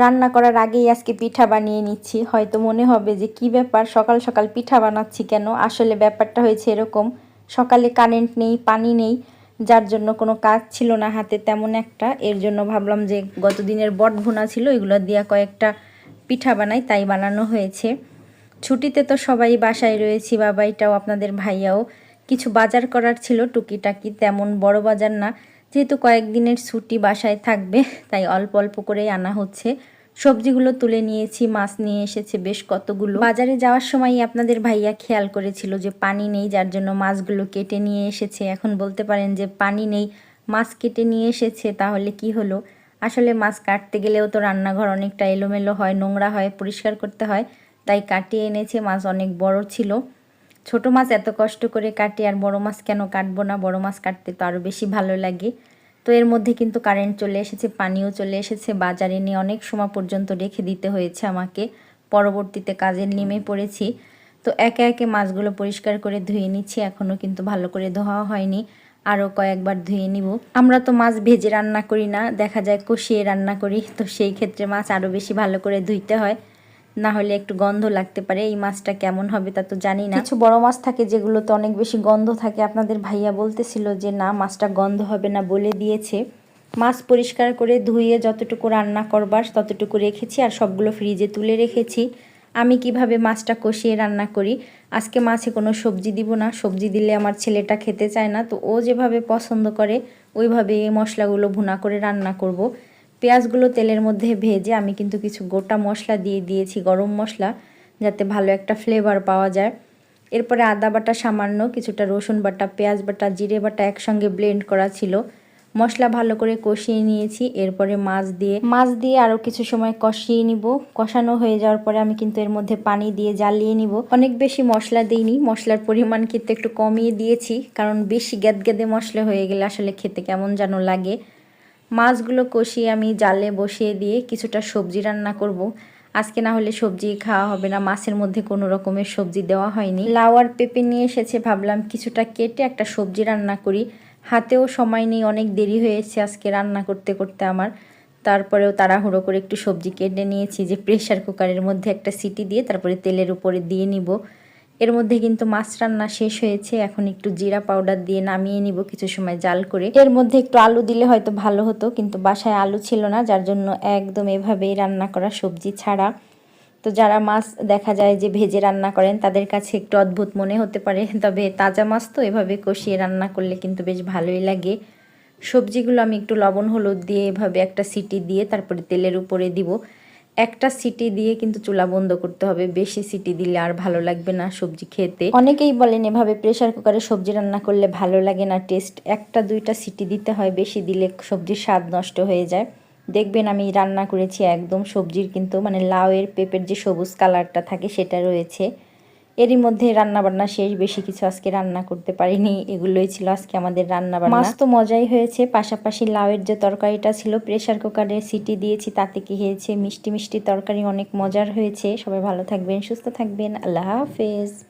রান্না করার আগেই আজকে পিঠা বানিয়ে নিচ্ছি। হয়তো মনে হবে যে কি ব্যাপার, সকাল সকাল পিঠা বানাচ্ছি কেন? আসলে ব্যাপারটা হয়েছে এরকম, সকালে কারেন্ট নেই, পানি নেই, যার জন্য কোনো কাজ ছিল না হাতে তেমন একটা। এর জন্য ভাবলাম যে গত দিনের বট ভুনা ছিল, এগুলো দিয়ে কয়েকটা পিঠা বানাই, তাই বানানো হয়েছে। ছুটিতে তো সবাই বাসায় রয়েছি বাবাইটাও আপনাদের ভাইয়াও। কিছু বাজার করার ছিল, টুকিটাকি, তেমন বড় বাজার না। যেহেতু কয়েকদিনের ছুটি বাসায় থাকবে, তাই অল্প অল্প করেই আনা হচ্ছে। সবজিগুলো তুলে নিয়েছি, মাছ নিয়ে এসেছে বেশ কতগুলো। বাজারে যাওয়ার সময় আপনাদের ভাইয়া খেয়াল করেছিল যে পানি নেই, যার জন্য মাছগুলো কেটে নিয়ে এসেছে। এখন বলতে পারেন যে পানি নেই, মাছ কেটে নিয়ে এসেছে, তাহলে কি হলো? আসলে মাছ কাটতে গেলেও তো রান্নাঘর অনেকটা এলোমেলো হয়, নোংরা হয়, পরিষ্কার করতে হয়, তাই কাটিয়ে এনেছে, মাছ অনেক বড় ছিল। ছোট মাছ এত কষ্ট করে কাটি আর বড় মাছ কেন কাটবো না? বড় মাছ কাটতে তো আরও বেশি ভালো লাগে। তো এর মধ্যে কিন্তু কারেন্ট চলে এসেছে পানিও চলে এসেছে বাজারে নিয়ে অনেক সময় পর্যন্ত রেখে দিতে হয়েছে আমাকে। পরবর্তীতে কাজের নেমে পড়েছি। তো একে একে মাছগুলো পরিষ্কার করে ধুয়ে নিচ্ছি এখনও কিন্তু ভালো করে ধোয়া হয়নি। আরও কয়েকবার ধুয়ে নিব। আমরা তো মাছ ভেজে রান্না করি না দেখা যায় কষিয়ে রান্না করি তো সেই ক্ষেত্রে মাছ আরও বেশি ভালো করে ধুইতে হয়। না হলে একটু গন্ধ লাগতে পারে, এই মাছটা কেমন হবে তা তো জানি না। কিছু বড় মাছ থাকে যেগুলোতে অনেক বেশি গন্ধ থাকে। আপনাদের ভাইয়া বলতেছিল যে, না, মাছটা গন্ধ হবে না বলে দিয়েছে। মাছ পরিষ্কার করে ধুয়ে যতটুকু রান্না করবার ততটুকু রেখেছি আর সবগুলো ফ্রিজে তুলে রেখেছি। আমি কীভাবে মাছটা কষিয়ে রান্না করি? আজকে মাছে কোনো সবজি দিব না। সবজি দিলে আমার ছেলেটা খেতে চায় না। তো ও যেভাবে পছন্দ করে, ওইভাবে এই মশলাগুলো ভুনা করে রান্না করব। পেঁয়াজগুলো তেলের মধ্যে ভেজে আমি কিন্তু কিছু গোটা মশলা দিয়ে দিয়েছি, গরম মশলা, যাতে ভালো একটা ফ্লেভার পাওয়া যায়। এরপরে আদা বাটা সামান্য, কিছুটা রসুন বাটা, পেঁয়াজ বাটা, জিরে বাটা একসঙ্গে ব্লেন্ড করা ছিল। মশলা ভালো করে কষিয়ে নিয়েছি, এরপরে মাছ দিয়ে। মাছ দিয়ে আরও কিছু সময় কষিয়ে নিব। কষানো হয়ে যাওয়ার পরে আমি কিন্তু এর মধ্যে পানি দিয়ে জ্বালিয়ে নিব। অনেক বেশি মশলা দিইনি, মশলার পরিমাণ কিন্তু একটু কমিয়ে দিয়েছি, কারণ বেশি গ্যাদগ্যাদে মশলা হয়ে গেলে আসলে খেতে কেমন যেন লাগে। মাছগুলো কষিয়ে আমি জালে বসিয়ে দিয়ে কিছুটা সবজি রান্না করব। আজকে না হলে সবজি খাওয়া হবে না, মাছের মধ্যে কোনো রকমের সবজি দেওয়া হয়নি। লাউ আর পেঁপে নিয়ে এসেছে, ভাবলাম কিছুটা কেটে একটা সবজি রান্না করি। হাতেও সময় নেই, অনেক দেরি হয়েছে আজকে রান্না করতে করতে আমার। তারপরেও তাড়াহুড়ো করে একটু সবজি কেটে নিয়েছি, যে প্রেশার কুকারের মধ্যে একটা সিটি দিয়ে তারপরে তেলের উপরে দিয়ে নিব। এর মধ্যে কিন্তু মাছ রান্না শেষ হয়েছে। এখন একটু জিরা পাউডার দিয়ে নামিয়ে নিব কিছু সময় জাল করে। এর মধ্যে একটু আলু দিলে হয়তো ভালো হতো, কিন্তু বাসায় আলু ছিল না, যার জন্য একদম এভাবেই রান্না করা সবজি ছাড়া। তো যারা মাছ দেখা যায় যে ভেজে রান্না করেন, তাদের কাছে একটু অদ্ভুত মনে হতে পারে। তবে তাজা মাছ তো এভাবে কষিয়ে রান্না করলে কিন্তু বেশ ভালোই লাগে। সবজিগুলো আমি একটু লবণ, হলুদ দিয়ে এভাবে একটা সিটি দিয়ে তারপরে তেলের উপরে দিব। একটা সিটি দিয়ে কিন্তু চুলা বন্ধ করতে হবে, বেশি সিটি দিলে আর ভালো লাগবে না সবজি খেতে। অনেকেই বলেন এভাবে প্রেশার কুকারে সবজি রান্না করলে ভালো লাগে না টেস্ট একটা দুইটা সিটি দিতে হয়, বেশি দিলে সবজির স্বাদ নষ্ট হয়ে যায়। দেখবেন আমি রান্না করেছি একদম সবজির কিন্তু মানে লাউয়ের পেঁপের যে সবুজ কালারটা থাকে সেটা রয়েছে। এরই মধ্যে রান্না বান্না শেষ, বেশি কিছু আজকে রান্না করতে পারিনি, এগুলোই ছিল আজকে আমাদের রান্না বান্না মাছ তো মজাই হয়েছে, পাশাপাশি লাউয়ের যে তরকারিটা ছিল প্রেশার কুকারে সিটি দিয়েছি, তাতে কি হয়েছে, মিষ্টি মিষ্টি তরকারি অনেক মজার হয়েছে। সবাই ভালো থাকবেন, সুস্থ থাকবেন, আল্লাহ হাফেজ।